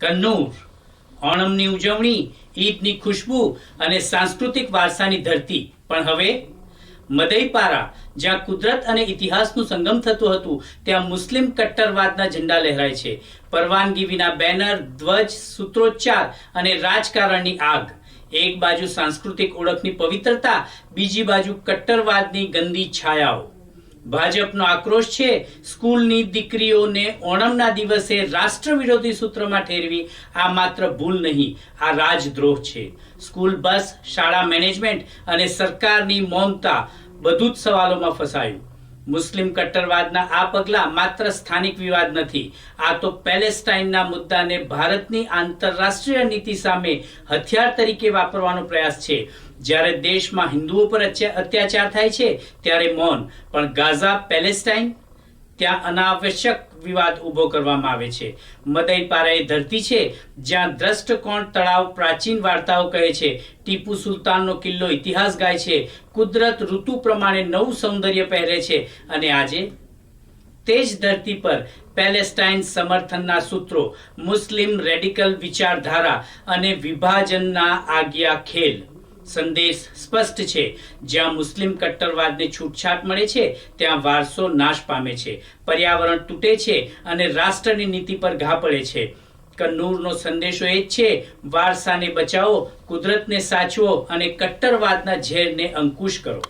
કન્નૂર. ઓણમની ઉજવણી, ઈદની ખુશ્બુ અને સાંસ્કૃતિક વારસાની ધરતી. પણ હવે મદઈપારા, જ્યાં કુદરત અને ઇતિહાસનું સંગમ થતું હતું, ત્યાં મુસ્લિમ કટ્ટરવાદના ઝંડા લહેરાય છે. પરવાનગી વિના બેનર, ધ્વજ, સૂત્રોચ્ચાર અને રાજકારણની આગ. એક બાજુ સાંસ્કૃતિક ઓળખની પવિત્રતા, બીજી બાજુ કટ્ટરવાદની ગંદી છાયાઓ. ભાજપનો આક્રોશ છે. સ્કૂલની દીકરીઓને ઓણમના દિવસે રાષ્ટ્ર વિરોધી સૂત્રમાં ઠેરવી આ માત્ર ભૂલ નહીં, આ રાજદ્રોહ છે. સ્કૂલ બસ, શાળા મેનેજમેન્ટ અને સરકારની મૌનતા બધું જ સવાલોમાં ફસાયું. મુસ્લિમ કટ્ટરવાદના આ પગલા માત્ર સ્થાનિક વિવાદ નથી. આ તો પેલેસ્ટાઇનના મુદ્દાને ભારતની આંતરરાષ્ટ્રીય નીતિ સામે હથિયાર તરીકે વાપરવાનો પ્રયાસ છે. જ્યારે દેશમાં હિન્દુઓ પર અત્યા- અત્યાચાર થાય છે, ત્યારે મૌન. પણ ગાઝા, પેલેસ્ટાઇન ત્યાં અનાવશ્યક વિવાદ ઊભો કરવામાં આવે છે. મદઈપારા એ ધરતી છે, જ્યાં દ્રષ્ટકોણ તળાવ પ્રાચીન વાર્તાઓ કહે છે. ટીપુ સુલતાનનો કિલ્લો ઇતિહાસ ગાય છે. કુદરત ઋતુ પ્રમાણે નવું સૌંદર્ય પહેરે છે અને આજે તે જ ધરતી પર પેલેસ્ટાઇન સમર્થનના સૂત્રો, મુસ્લિમ રેડિકલ વિચારધારા અને વિભાજનના આજ્ઞા ખેલ સંદેશ સ્પષ્ટ છે. જ્યાં મુસ્લિમ કટ્ટરવાદને છૂટછાટ મળે છે, ત્યાં વારસો નાશ પામે છે. પર્યાવરણ તૂટે છે અને રાષ્ટ્રની નીતિ પર ઘા પડે છે. કન્નૂરનો સંદેશો એ જ છે, વારસાને બચાવો, કુદરતને સાચવો અને કટ્ટરવાદના ઝેરને અંકુશ કરો.